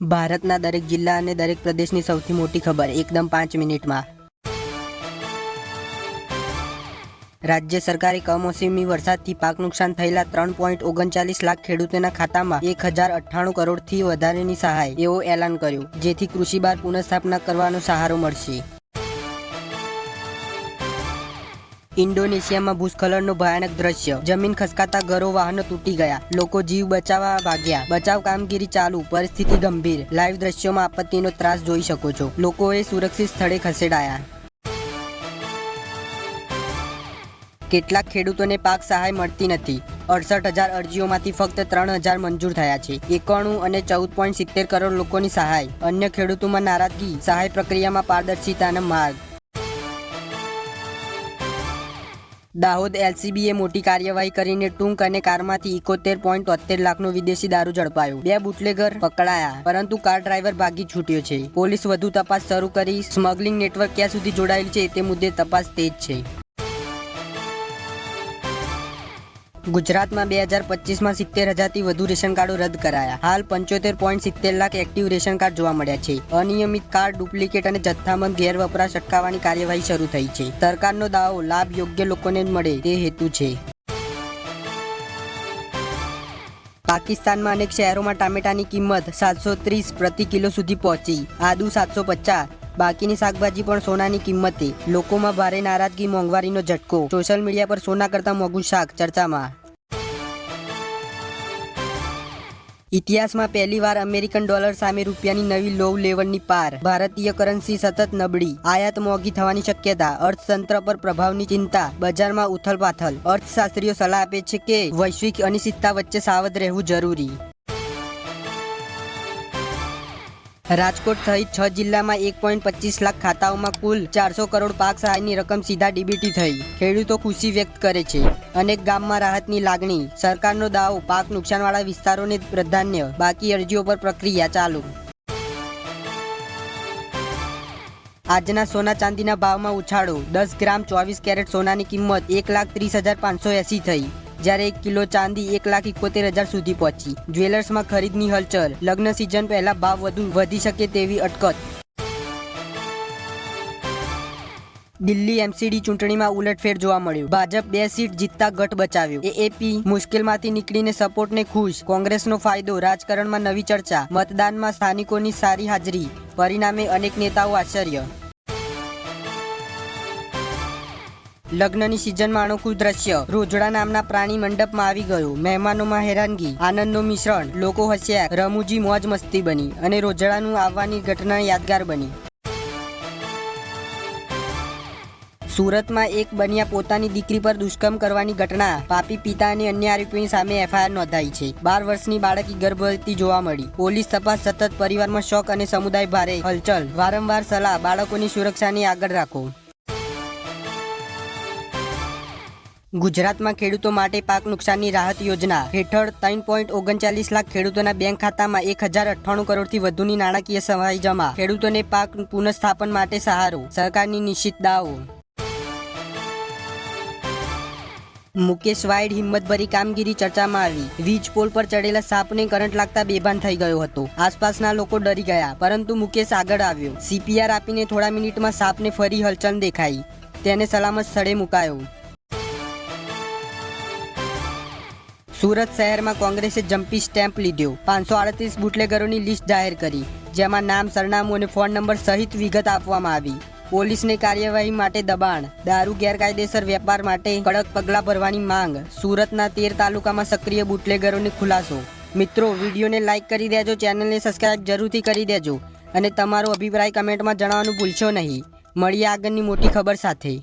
ભારતના દરેક જિલ્લા અને દરેક પ્રદેશની સૌથી મોટી ખબર, એકદમ પાંચ મિનિટમાં. રાજ્ય સરકારે કમોસમી વરસાદથી પાક નુકસાન થયેલા ત્રણ પોઈન્ટ ઓગણચાલીસ લાખ ખેડૂતોના ખાતામાં એક હજાર અઠ્ઠાણું કરોડથી વધારેની સહાય, એવો એલાન કર્યું, જેથી કૃષિ બાર પુનઃસ્થાપના કરવાનો સહારો મળશે. ઇન્ડોનેશિયામાં ભૂસ્ખલનનું ભયાનક દ્રશ્ય. જમીન ખસકાતા ઘરો, વાહનો તૂટી ગયા. લોકો જીવ બચાવવા ભાગ્યા. બચાવ કામગીરી ચાલુ. પરિસ્થિતિ ગંભીર. લાઈવ દ્રશ્યોમાં આપત્તિનો ત્રાસ જોઈ શકો છો. લોકોએ સુરક્ષિત સ્થળે ખસેડાયા. કેટલાક ખેડૂતોને પાક સહાય મળતી નથી. અડસઠ હજાર અરજીઓમાંથી ફક્ત ત્રણ હજાર મંજૂર થયા છે. એકાણું અને ચૌદ પોઈન્ટ સિત્તેર કરોડ લોકોની સહાય. અન્ય ખેડૂતોમાં નારાજગી. સહાય પ્રક્રિયામાં પારદર્શિતાના માર્ગ. દાહોદ એલસીબીએ મોટી કાર્યવાહી કરીને ટૂંક અને કારમાંથી ઇકોતેર પોઈન્ટ તોતેર લાખનો વિદેશી દારૂ ઝડપાયો. બે બુટલેગર પકડાયા, પરંતુ કાર ડ્રાઈવર ભાગી છૂટ્યો છે. પોલીસ વધુ તપાસ શરૂ કરી. સ્મગલિંગ નેટવર્ક ક્યાં સુધી જોડાયેલ છે તે મુદ્દે તપાસ તેજ છે. ગુજરાતમાં બે હજાર પચીસમાં સિત્તેર હજારથી વધુ રેશન કાર્ડો રદ કરાયા. હાલ પંચોતેર પોઈન્ટ સિત્તેર લાખ એક્ટિવ રેશન કાર્ડ જોવા મળ્યા છે. અનિયમિત કાર્ડ, ડુપ્લિકેટ અને જથ્થાબંધ ગેરવપરાશ અટકાવવાની કાર્યવાહી શરૂ થઈ છે. સરકારનો દાવો, લાભ યોગ્ય લોકોને મળે તે હેતુ છે. પાકિસ્તાનમાં અનેક શહેરોમાં ટામેટાની કિંમત સાતસો ત્રીસ પ્રતિ કિલો સુધી પહોંચી. આદુ સાતસો પચાસ બાકીની શાકભાજી પણ સોનાની કિંમતે. લોકોમાં ભારે નારાજગી મોંઘવારીનો ઝટકો. સોશિયલ મીડિયા પર સોના કરતા મોંઘું શાક ચર્ચામાં. ઇતિહાસમાં પહેલીવાર અમેરિકન ડોલર સામે રૂપિયાની નવી લો લેવલની પાર. ભારતીય કરન્સી સતત નબળી. આયાત મોંઘી થવાની શક્યતા. અર્થતંત્ર પર પ્રભાવની ચિંતા. બજારમાં ઉથલપાથલ. અર્થશાસ્ત્રીઓ સલાહ આપે છે કે વૈશ્વિક અનિશ્ચિતતા વચ્ચે સાવધ રહેવું જરૂરી. રાજકોટ સહિત છ જિલ્લામાં એક પોઈન્ટ પચીસ લાખ ખાતાઓમાં કુલ ચારસો કરોડ પાક સહાયની રકમ સીધા ડીબીટી થઈ. ખેડૂતો ખુશી વ્યક્ત કરે છે. અનેક ગામમાં રાહતની લાગણી. સરકારનો દાવો, પાક નુકસાનવાળા વિસ્તારોને પ્રાધાન્ય. બાકી અરજીઓ પર પ્રક્રિયા ચાલુ. આજના સોના ચાંદીના ભાવમાં ઉછાળો. દસ ગ્રામ ચોવીસ કેરેટ સોનાની કિંમત એક લાખ ત્રીસ હજાર પાંચસો એસી થઈ. જ્યારે એક કિલો ચાંદી એક લાખ ઇકોતેર હજાર સુધી પહોંચી. જ્વેલર્સમાં ખરીદની હલચલ. લગ્ન સિઝન પહેલા ભાવ વધુ વધી શકે તેવી અટકત. દિલ્હી એમસીડી ચૂંટણીમાં ઉલટફેર જોવા મળ્યું. ભાજપ બે સીટ જીતતા ગઢ બચાવ્યો. એએપી મુશ્કેલમાંથી નીકળીને સપોર્ટને ખુશ. કોંગ્રેસનો ફાયદો, રાજકારણમાં નવી ચર્ચા, મતદાનમાં સ્થાનિકોની સારી હાજરી. પરિણામે અનેક નેતાઓ આશ્ચર્ય. લગ્નની સિઝનમાં અનોખું દ્રશ્ય. રોજડા નામના પ્રાણી મંડપમાં આવી ગયો. મહેમાનોમાં હેરાનગી. આનંદનું મિશ્રણ. લોકો હસ્યા. રમૂજી મોજ મસ્તી બની અને રોજડાનું આવવાની ઘટના યાદગાર બની. સુરતમાં એક બન્યા પોતાની દીકરી પર દુષ્કર્મ કરવાની ઘટના. પાપી પિતા અને અન્ય આરોપીની સામે એફઆઈઆર નોંધાઈ છે. બાર વર્ષની બાળકી ગર્ભવતી જોવા મળી. પોલીસ તપાસ સતત પરિવારમાં શોક અને સમુદાય ભારે હલચલ. વારંવાર સલાહ બાળકોની સુરક્ષાની આગળ રાખો. ગુજરાતમાં ખેડૂતો માટે પાક નુકસાનની રાહત યોજના હેઠળ ત્રણ પોઈન્ટ ઓગણચાલીસ લાખ ખેડૂતોના બેંક ખાતામાં એક હજાર અઠ્ઠાણું કરોડથી વધુની નાણાકીય સહાય જમા. ખેડૂતોને પાક પુનઃસ્થાપન માટે સહારો. સરકારની નિશ્ચિત દાવો. મુકેશ વાઇડ હિંમતભરી કામગીરી ચર્ચામાં આવી. વીજ પોલ પર ચડેલા સાપને કરંટ લાગતા બેભાન થઈ ગયો હતો. આસપાસના લોકો ડરી ગયા, પરંતુ મુકેશ આગળ આવ્યો. સીપીઆર આપીને થોડા મિનિટમાં સાપને ફરી હલચલ દેખાઈ. તેને સલામત સ્થળે મુકાયો. સુરત શહેરમાં કોંગ્રેસે જમ્પી સ્ટેમ્પ લીધો. પાંચસો આડત્રીસ બુટલેગરોની લિસ્ટ જાહેર કરી, જેમાં નામ, સરનામું અને ફોન નંબર સહિત વિગત આપવામાં આવી. પોલીસને કાર્યવાહી માટે દબાણ, દારૂ ગેરકાયદેસર વેપાર માટે કડક પગલાં ભરવાની માંગ, સુરતના તેર તાલુકામાં સક્રિય બુટલેગરોને ખુલાસો. મિત્રો, વિડીયોને લાઇક કરી દેજો, ચેનલને સબસ્ક્રાઇબ જરૂરથી કરી દેજો અને તમારો અભિપ્રાય કમેન્ટમાં જણાવવાનું ભૂલશો નહીં. મળીએ આગળની મોટી ખબર સાથે.